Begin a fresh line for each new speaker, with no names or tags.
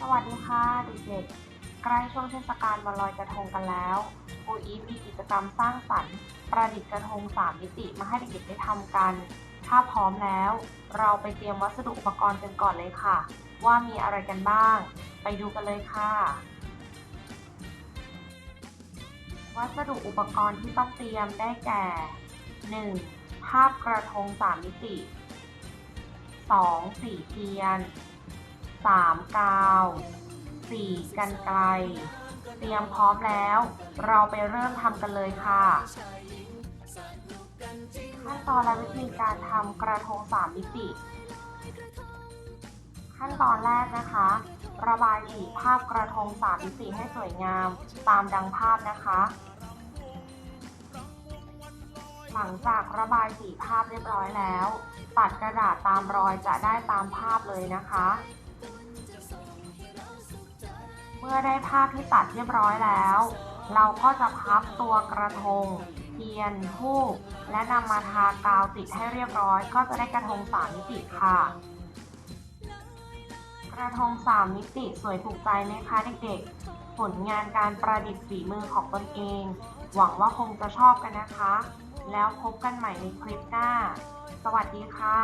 สวัสดีค่ะเด็กๆใกล้ช่วงเทศกาลวันลอยกระทงกันแล้วครูอีฟมีกิจกรรมสร้างสรรค์ประดิษฐ์กระทงสามมิติมาให้เด็กๆได้ทำกัน ถ้าพร้อมแล้ว เราไปเตรียมวัสดุอุปกรณ์กันก่อนเลยค่ะ ว่ามีอะไรกันบ้าง ไปดูกันเลยค่ะ วัสดุอุปกรณ์ที่ต้องเตรียมได้แก่ 1. ภาพกระทงสามมิติ 2. สีเทียน 3. กาว 4. กันไกล เตรียมพร้อมแล้ว เราไปเริ่มทำกันเลยค่ะ ขั้นตอนและวิธีการทำกระทงสามมิติ ขั้นตอนแรกนะคะ ระบายสีภาพกระทงสามมิติให้สวยงามตามดังภาพนะคะหลังจากระบายสีภาพเรียบร้อยแล้วตัดกระดาษตามรอยจะได้ตามภาพเลยนะคะ มื่อได้ภาพที่ตัดเรียบร้อยแล้ว เราก็จะพับตัวกระทง เทียนทูบและนำมาทากาวติดให้เรียบร้อย ก็จะได้กระทงสามมิติค่ะ กระทงสามมิติสวยถูกใจไหมคะเด็กๆ ผลงานการประดิษฐ์ฝีมือของตนเอง หวังว่าคงจะชอบกันนะคะ แล้วพบกันใหม่ในคลิปหน้า สวัสดีค่ะ